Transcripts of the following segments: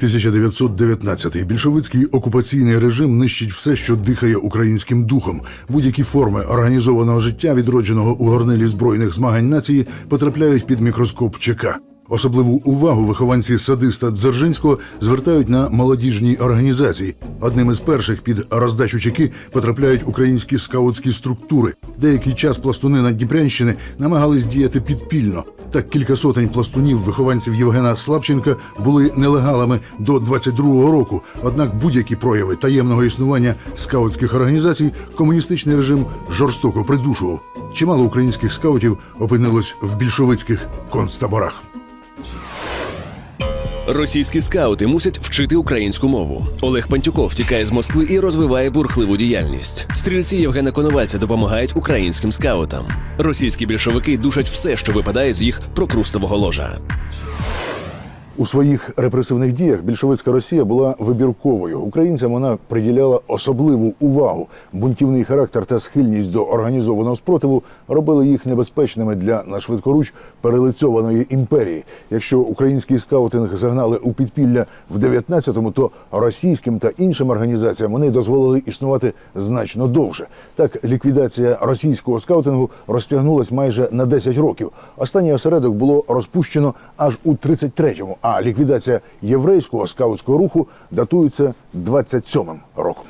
Рік 1919. Більшовицький окупаційний режим нищить все, що дихає українським духом. Будь-які форми організованого життя, відродженого у горнилі збройних змагань нації, потрапляють під мікроскоп ЧК. Особливу увагу вихованці садиста Дзержинського звертають на молодіжні організації. Одним із перших під роздачу чеки потрапляють українські скаутські структури. Деякий час пластуни на Дніпрянщини намагались діяти підпільно. Так кілька сотень пластунів, вихованців Євгена Слабченка, були нелегалами до 22-го року. Однак будь-які прояви таємного існування скаутських організацій комуністичний режим жорстоко придушував. Чимало українських скаутів опинилось в більшовицьких концтаборах. Російські скаути мусять вчити українську мову. Олег Пантюков тікає з Москви і розвиває бурхливу діяльність. Стрільці Євгена Коновальця допомагають українським скаутам. Російські більшовики душать все, що випадає з їх прокрустового ложа. У своїх репресивних діях більшовицька Росія була вибірковою. Українцям вона приділяла особливу увагу. Бунтівний характер та схильність до організованого спротиву робили їх небезпечними для нашвидкоруч перелицьованої імперії. Якщо український скаутинг загнали у підпілля в 19-му, то російським та іншим організаціям вони дозволили існувати значно довше. Так, ліквідація російського скаутингу розтягнулась майже на 10 років. Останній осередок було розпущено аж у 33-му, а ліквідація єврейського скаутського руху датується 27-м роком.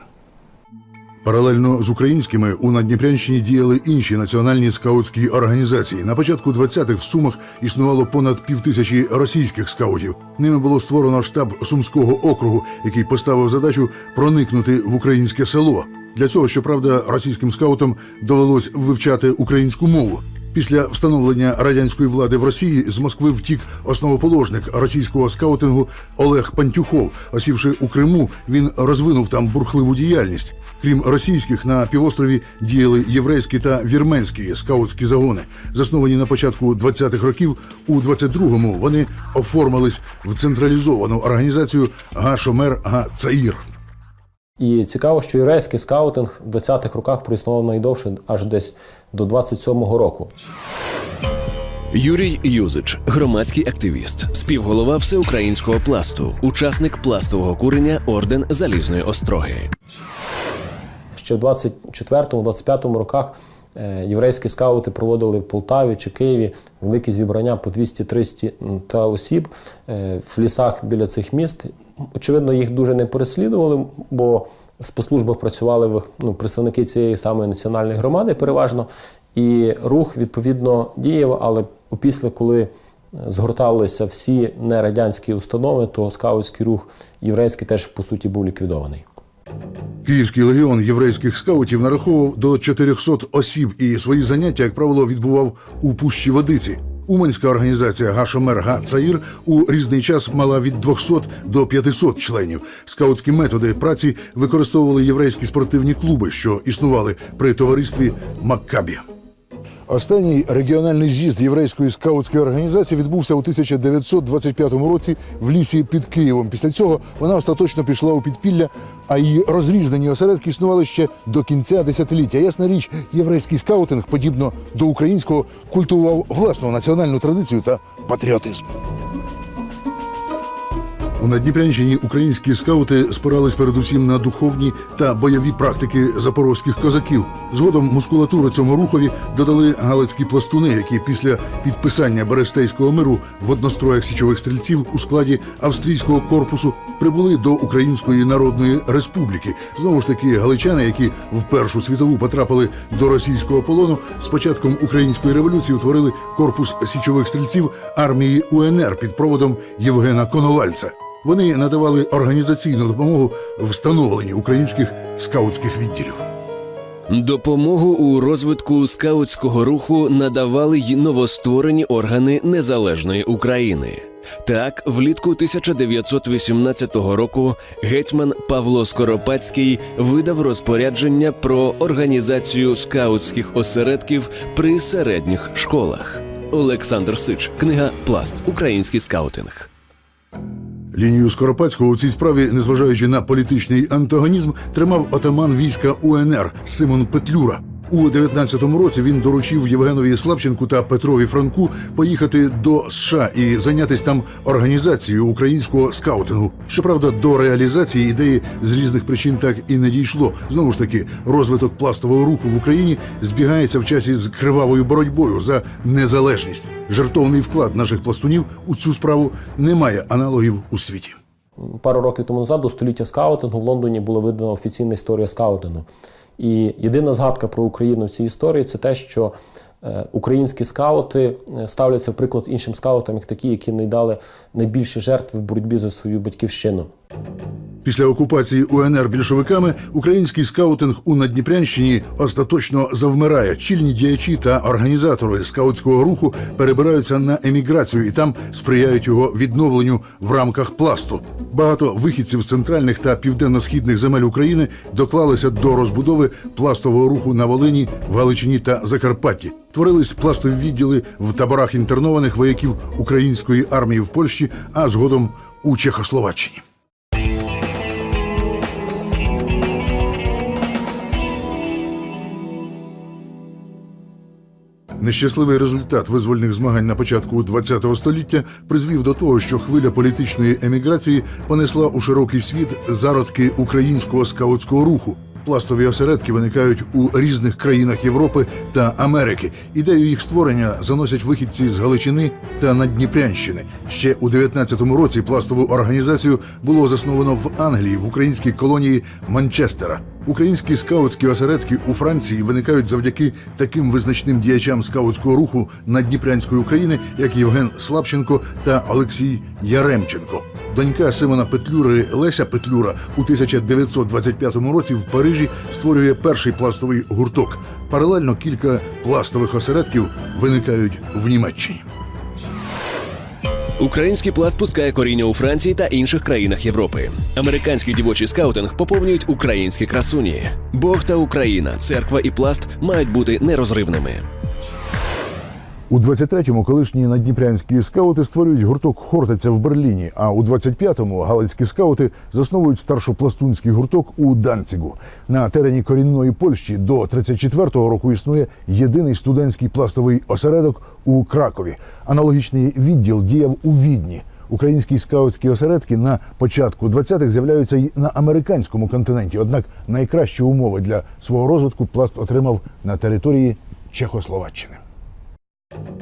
Паралельно з українськими у Надніпрянщині діяли інші національні скаутські організації. На початку 20-х в Сумах існувало понад півтисячі російських скаутів. Ними було створено штаб Сумського округу, який поставив задачу проникнути в українське село. Для цього, щоправда, російським скаутам довелось вивчати українську мову. Після встановлення радянської влади в Росії з Москви втік основоположник російського скаутингу Олег Пантюхов. Осівши у Криму, він розвинув там бурхливу діяльність. Крім російських, на півострові діяли єврейські та вірменські скаутські загони. Засновані на початку 20-х років, у 22-му вони оформились в централізовану організацію Га-Шомер Га-Цаїр. І цікаво, що єврейський скаутинг в 20-х роках проіснував найдовше аж десь до 27-го року. Юрій Юзич, громадський активіст, співголова всеукраїнського пласту, учасник пластового курення орден залізної остроги. Ще в 24-25 роках е, єврейські скаути проводили в Полтаві чи Києві великі зібрання по 200-300 та осіб е, в лісах біля цих міст. Очевидно, їх дуже не переслідували, бо по службах працювали в- ну, представники цієї самої національної громади переважно. І рух відповідно діяв, але опісля, коли згорталися всі нерадянські установи, то скаутський рух єврейський теж по суті був ліквідований. Київський легіон єврейських скаутів нараховував до 400 осіб і свої заняття, як правило, відбував у пущі водиці. Уманська організація Гашомер Га Цаїр у різний час мала від 200 до 500 членів. Скаутські методи праці використовували єврейські спортивні клуби, що існували при товаристві Маккабі. Останній регіональний з'їзд єврейської скаутської організації відбувся у 1925 році в лісі під Києвом. Після цього вона остаточно пішла у підпілля, а її розрізнені осередки існували ще до кінця десятиліття. Ясна річ, єврейський скаутинг, подібно до українського, культував власну національну традицію та патріотизм. У Надніпрянщині українські скаути спирались передусім на духовні та бойові практики запорозьких козаків. Згодом мускулатуру цьому рухові додали галицькі пластуни, які після підписання Берестейського миру в одностроях січових стрільців у складі австрійського корпусу прибули до Української Народної Республіки. Знову ж таки, галичани, які в Першу світову потрапили до російського полону, з початком української революції утворили корпус січових стрільців армії УНР під проводом Євгена Коновальця. Вони надавали організаційну допомогу в встановленні українських скаутських відділів. Допомогу у розвитку скаутського руху надавали й новостворені органи незалежної України. Так, влітку 1918 року гетьман Павло Скоропадський видав розпорядження про організацію скаутських осередків при середніх школах. Олександр Сич, книга Пласт. Український скаутинг. Лінію Скоропадського у цій справі, незважаючи на політичний антагонізм, тримав отаман війська УНР Симон Петлюра. У 19-му році він доручив Євгенові Слабченку та Петрові Франку поїхати до США і зайнятися там організацією українського скаутингу. Щоправда, до реалізації ідеї з різних причин так і не дійшло. Знову ж таки, розвиток пластового руху в Україні збігається в часі з кривавою боротьбою за незалежність. Жертовний вклад наших пластунів у цю справу не має аналогів у світі. Пару років тому назад, до століття скаутингу, в Лондоні була видана офіційна історія скаутингу. І єдина згадка про Україну в цій історії це те, що українські скаути е, ставляться в приклад іншим скаутам, як такі, які найдали найбільші жертви в боротьбі за свою батьківщину. Після окупації УНР більшовиками український скаутинг у Надніпрянщині остаточно завмирає. Чільні діячі та організатори скаутського руху перебираються на еміграцію і там сприяють його відновленню в рамках пласту. Багато вихідців з центральних та південно-східних земель України доклалися до розбудови пластового руху на Волині, Галичині та Закарпатті. Творились пластові відділи в таборах інтернованих вояків української армії в Польщі, а згодом у Чехословаччині. Нещасливий результат визвольних змагань на початку ХХ століття призвів до того, що хвиля політичної еміграції понесла у широкий світ зародки українського скаутського руху. Пластові осередки виникають у різних країнах Європи та Америки. Ідею їх створення заносять вихідці з Галичини та Надніпрянщини. Ще у 19-му році пластову організацію було засновано в Англії в українській колонії Манчестера. Українські скаутські осередки у Франції виникають завдяки таким визначним діячам скаутського руху Надніпрянської України, як Євген Слабченко та Олексій Яремченко. Донька Симона Петлюри Леся Петлюра у 1925 році в Парижі створює перший пластовий гурток. Паралельно кілька пластових осередків виникають в Німеччині. Український пласт пускає коріння у Франції та інших країнах Європи. Американський дівочий скаутинг поповнюють українські красуні. Бог та Україна, церква і пласт мають бути нерозривними. У 23-му колишні надніпрянські скаути створюють гурток Хортиця в Берліні. А у 25-му галицькі скаути засновують старшопластунський гурток у Данцігу. На терені корінної Польщі до 34-го року існує єдиний студентський пластовий осередок у Кракові. Аналогічний відділ діяв у Відні. Українські скаутські осередки на початку 20-х з'являються й на американському континенті. Однак найкращі умови для свого розвитку пласт отримав на території Чехословаччини.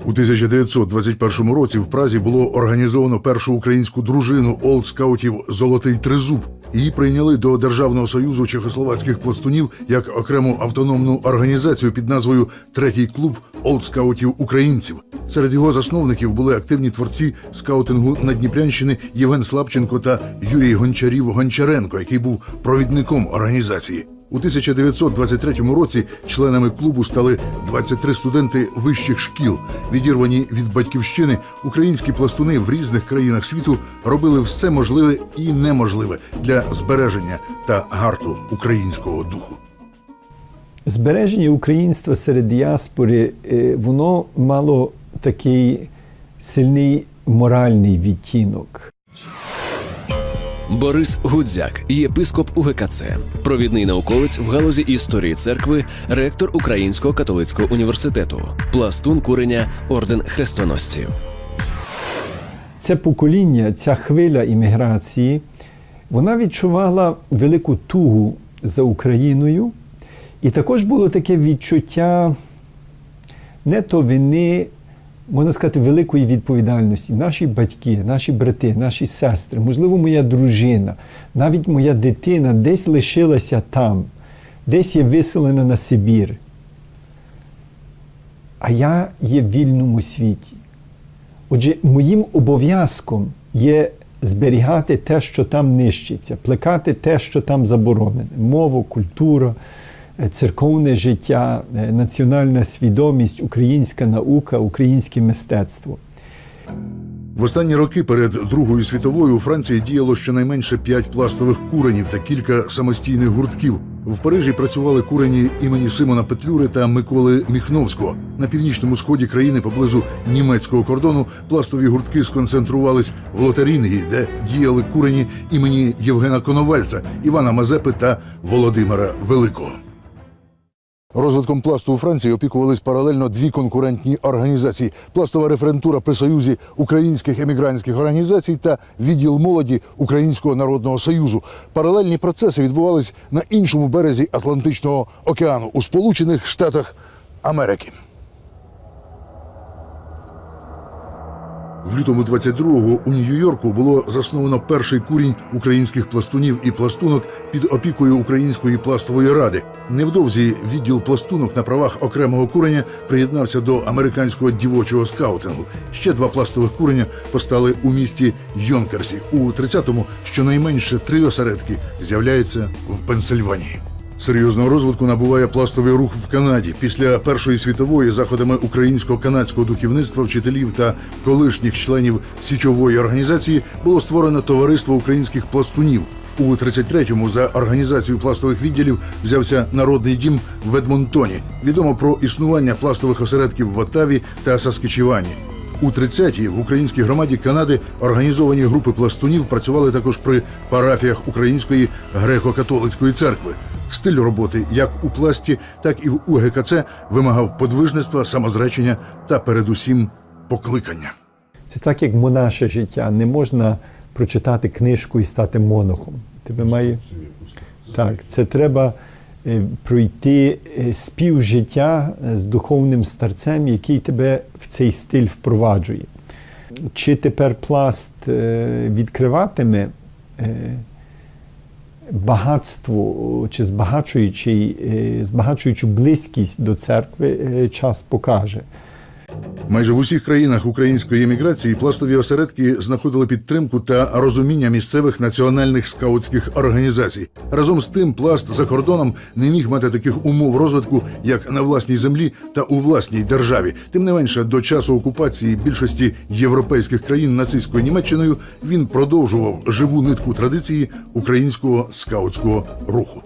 У 1921 році в Празі було організовано першу українську дружину олдскаутів Золотий Тризуб. Її прийняли до Державного союзу чехословацьких пластунів як окрему автономну організацію під назвою Третій клуб олдскаутів українців. Серед його засновників були активні творці скаутингу Надніпрянщини Євген Слабченко та Юрій Гончарів Гончаренко, який був провідником організації. У 1923 році членами клубу стали 23 студенти вищих шкіл. Відірвані від батьківщини, українські пластуни в різних країнах світу робили все можливе і неможливе для збереження та гарту українського духу. Збереження українства серед діаспори, е, воно мало такий сильний моральний відтінок. Борис Гудзяк, єпископ УГКЦ, провідний науковець в галузі історії церкви, ректор Українського католицького університету, пластун курення орден хрестоносців. Це покоління, ця хвиля імміграції, вона відчувала велику тугу за Україною, і також було таке відчуття не то вини, можна сказати, великої відповідальності. Наші батьки, наші брати, наші сестри, можливо, моя дружина, навіть моя дитина десь лишилася там, десь є виселена на Сибір. А я є в вільному світі. Отже, моїм обов'язком є зберігати те, що там нищиться, плекати те, що там заборонене: мову, культуру, е, церковне життя, е, національна свідомість, українська наука, українське мистецтво. В останні роки перед Другою світовою у Франції діяло щонайменше п'ять пластових куренів та кілька самостійних гуртків. В Парижі працювали курені імені Симона Петлюри та Миколи Міхновського. На північному сході країни поблизу німецького кордону пластові гуртки сконцентрувались в Лотарінгі, де діяли курені імені Євгена Коновальця, Івана Мазепи та Володимира Великого. Розвитком пласту у Франції опікувались паралельно дві конкурентні організації: пластова референтура при союзі українських емігрантських організацій та відділ молоді Українського народного союзу. Паралельні процеси відбувались на іншому березі Атлантичного океану у Сполучених Штатах Америки. В лютому 22-го у Нью-Йорку було засновано перший курінь українських пластунів і пластунок під опікою Української пластової ради. Невдовзі відділ пластунок на правах окремого куреня приєднався до американського дівочого скаутингу. Ще два пластових куреня постали у місті Йонкерсі. У 30-му щонайменше три осередки з'являються в Пенсильванії. Серйозного розвитку набуває пластовий рух в Канаді. Після Першої світової заходами українсько-канадського духовництва, вчителів та колишніх членів січової організації було створено товариство українських пластунів. У 33-му за організацію пластових відділів взявся народний дім в Едмонтоні. Відомо про існування пластових осередків в Оттаві та Саскичевані. У 30-ті в українській громаді Канади організовані групи пластунів працювали також при парафіях Української греко-католицької церкви. Стиль роботи як у пласті, так і в УГКЦ вимагав подвижництва, самозречення та передусім покликання. Це так, як монаше життя. Не можна прочитати книжку і стати монахом. Тебе має так, це треба е, пройти е, співжиття з духовним старцем, який тебе в цей стиль впроваджує. Чи тепер пласт е, відкриватиме е, багатство чи збагачуючи, збагачуючи близькість до церкви, е, час покаже. Майже в усіх країнах української еміграції пластові осередки знаходили підтримку та розуміння місцевих національних скаутських організацій. Разом з тим, пласт за кордоном не міг мати таких умов розвитку, як на власній землі та у власній державі. Тим не менше, до часу окупації більшості європейських країн нацистською Німеччиною він продовжував живу нитку традиції українського скаутського руху.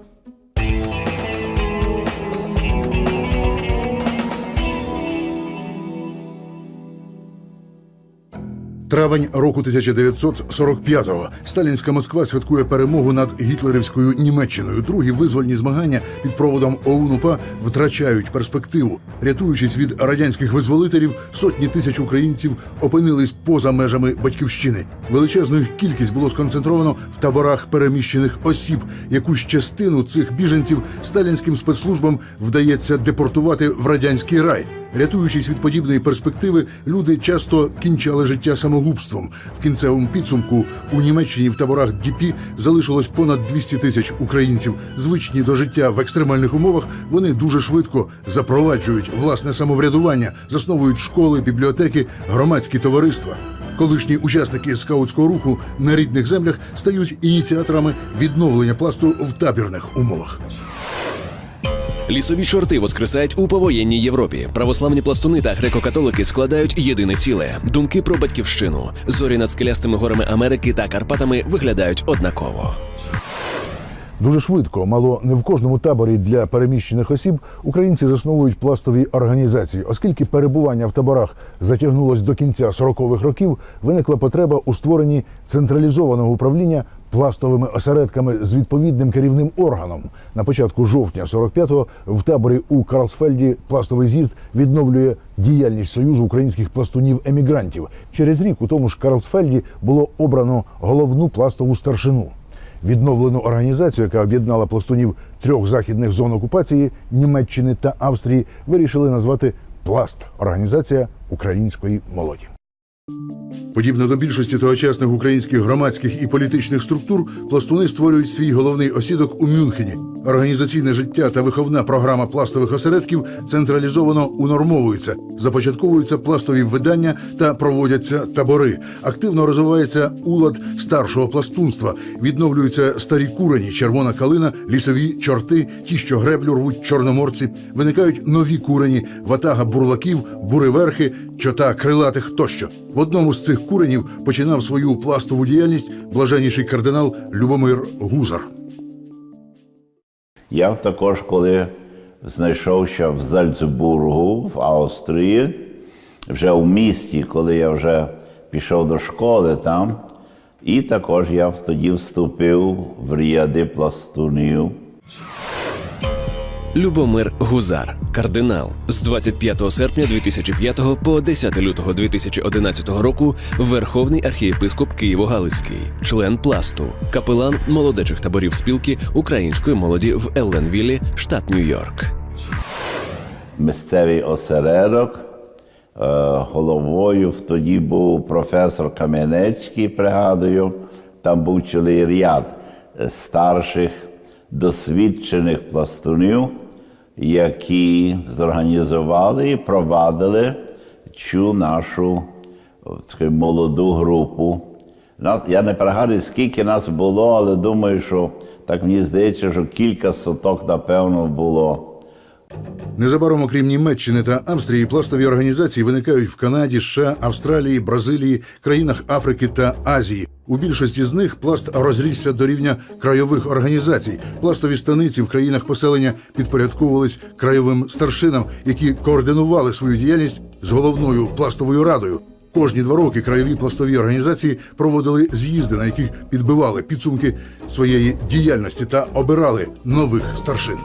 Травень року 1945-го. Сталінська Москва святкує перемогу над гітлерівською Німеччиною. Другі визвольні змагання під проводом ОУН-УПА втрачають перспективу. Рятуючись від радянських визволителів, сотні тисяч українців опинились поза межами батьківщини. Величезну їх кількість було сконцентровано в таборах переміщених осіб. Якусь частину цих біженців сталінським спецслужбам вдається депортувати в радянський рай. Рятуючись від подібної перспективи, люди часто кінчали життя самогубством. В кінцевому підсумку у Німеччині в таборах ДІПІ залишилось понад 200 тисяч українців. Звичні до життя в екстремальних умовах, вони дуже швидко запроваджують власне самоврядування, засновують школи, бібліотеки, громадські товариства. Колишні учасники скаутського руху на рідних землях стають ініціаторами відновлення пласту в табірних умовах. Лісові чорти воскресають у повоєнній Європі. Православні пластуни та греко-католики складають єдине ціле. Думки про батьківщину. Зорі над скелястими горами Америки та Карпатами виглядають однаково. Дуже швидко, мало не в кожному таборі для переміщених осіб українці засновують пластові організації. Оскільки перебування в таборах затягнулось до кінця 40-х років, виникла потреба у створенні централізованого управління пластовими осередками з відповідним керівним органом. На початку жовтня 45-го в таборі у Карлсфельді пластовий з'їзд відновлює діяльність Союзу українських пластунів-емігрантів. Через рік у тому ж Карлсфельді було обрано головну пластову старшину. Відновлену організацію, яка об'єднала пластунів трьох західних зон окупації Німеччини та Австрії, вирішили назвати Пласт організація української молоді. Подібно до більшості тогочасних українських громадських і політичних структур, пластуни створюють свій головний осідок у Мюнхені. Організаційне життя та виховна програма пластових осередків централізовано унормовуються, започатковуються пластові видання та проводяться табори. Активно розвивається улад старшого пластунства, відновлюються старі курені, червона калина, лісові чорти, ті, що греблю рвуть чорноморці. Виникають нові курені, ватага бурлаків, буриверхи, чота крилатих тощо. В одному з цих куренів починав свою пластову діяльність блаженніший кардинал Любомир Гузар. Я також, коли знайшовся в Зальцбургу, в Австрії, вже в місті, коли я вже пішов до школи там, і також я тоді вступив в ряди пластунів. Любомир Гузар, кардинал з 25 серпня 2005 по 10 лютого 2011 року Верховний архієпископ Києво-Галицький, член пласту, капелан молодечих таборів спілки української молоді в Елленвілі, штат Нью-Йорк. місцевий осередок. Е, Головою тоді був професор Кам'янецький, пригадую. Там був цілий ряд е, старших, досвідчених пластунів, які зорганізували і провадили цю нашу таку молоду групу. Нас, я не пригадую, скільки нас було, але думаю, що так мені здається, що кілька соток, напевно, було. Незабаром, окрім Німеччини та Австрії, пластові організації виникають в Канаді, США, Австралії, Бразилії, країнах Африки та Азії. У більшості з них пласт розрісся до рівня крайових організацій. Пластові станиці в країнах поселення підпорядковувались краєвим старшинам, які координували свою діяльність з головною пластовою радою. Кожні два роки краєві пластові організації проводили з'їзди, на яких підбивали підсумки своєї діяльності та обирали нових старшин.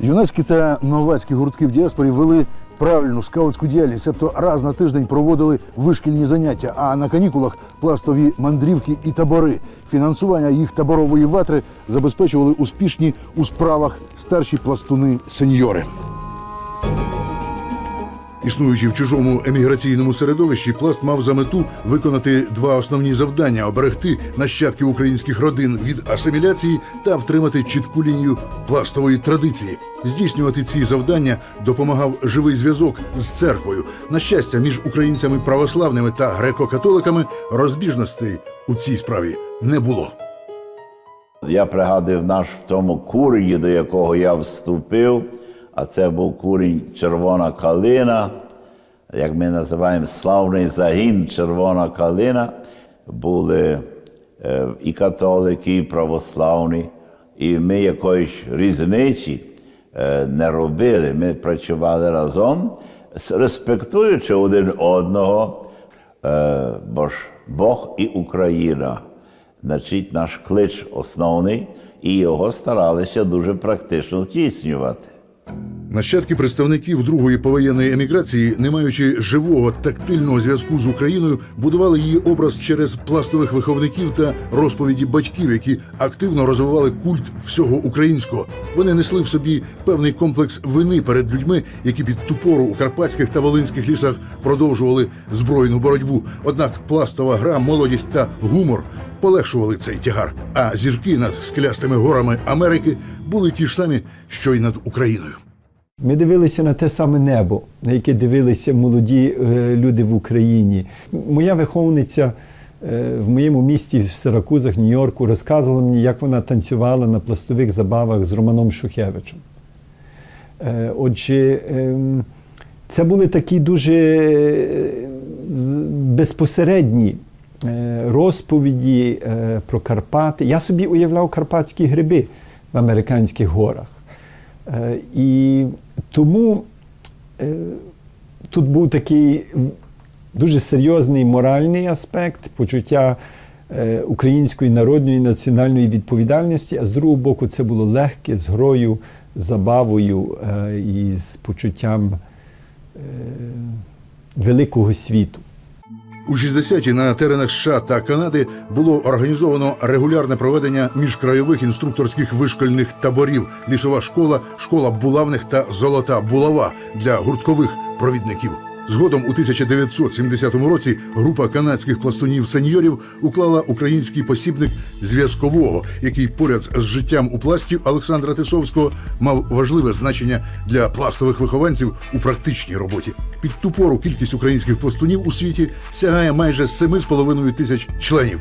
Юнацькі та новацькі гуртки в діаспорі вели правильну скаутську діяльність, тобто раз на тиждень проводили вишкільні заняття, а на канікулах пластові мандрівки і табори. Фінансування їх таборової ватри забезпечували успішні у справах старші пластуни-сеньори. Існуючи в чужому еміграційному середовищі, пласт мав за мету виконати два основні завдання: оберегти нащадки українських родин від асиміляції та втримати чітку лінію пластової традиції. Здійснювати ці завдання допомагав живий зв'язок з церквою. На щастя, між українцями православними та греко-католиками розбіжностей у цій справі не було. Я пригадую наш в тому курені, до якого я вступив, а це був курінь Червона калина, як ми називаємо славний загін Червона калина. Були е, і католики, і православні, і ми якоїсь різниці е, не робили. Ми працювали разом, респектуючи один одного, е, бо ж Бог і Україна. Значить, наш клич основний, і його старалися дуже практично здійснювати. Нащадки представників другої повоєнної еміграції, не маючи живого тактильного зв'язку з Україною, будували її образ через пластових виховників та розповіді батьків, які активно розвивали культ всього українського. Вони несли в собі певний комплекс вини перед людьми, які під ту пору у карпатських та волинських лісах продовжували збройну боротьбу. Однак пластова гра, молодість та гумор полегшували цей тягар. А зірки над скелястими горами Америки були ті ж самі, що й над Україною. Ми дивилися на те саме небо, на яке дивилися молоді е, люди в Україні. Моя виховниця е, в моєму місті в Сиракузах, Нью-Йорку, розказувала мені, як вона танцювала на пластових забавах з Романом Шухевичем. Е, Отже, ем, це були такі дуже безпосередні розповіді е, про Карпати. Я собі уявляв карпатські гриби в американських горах. Е, І тому е, тут був такий дуже серйозний моральний аспект, почуття е, української народної національної відповідальності, а з другого боку, це було легке, з грою, забавою е, і з почуттям е, великого світу. У 60-ті на теренах США та Канади було організовано регулярне проведення міжкрайових інструкторських вишкольних таборів, лісова школа, школа булавних та золота булава для гурткових провідників. Згодом у 1970 році група канадських пластунів-сеньорів уклала український посібник зв'язкового, який поряд з життям у пласті Олександра Тисовського мав важливе значення для пластових вихованців у практичній роботі. Під ту пору кількість українських пластунів у світі сягає майже 7,5 тисяч членів.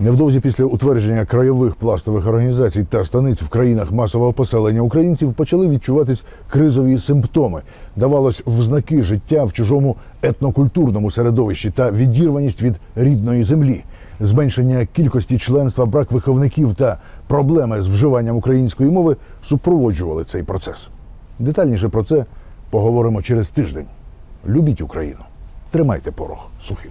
Невдовзі після утвердження краєвих пластових організацій та станиць в країнах масового поселення українців почали відчуватись кризові симптоми. Давалось взнаки життя в чужому етнокультурному середовищі та відірваність від рідної землі. Зменшення кількості членства, брак виховників та проблеми з вживанням української мови супроводжували цей процес. Детальніше про це поговоримо через тиждень. Любіть Україну, тримайте порох сухим.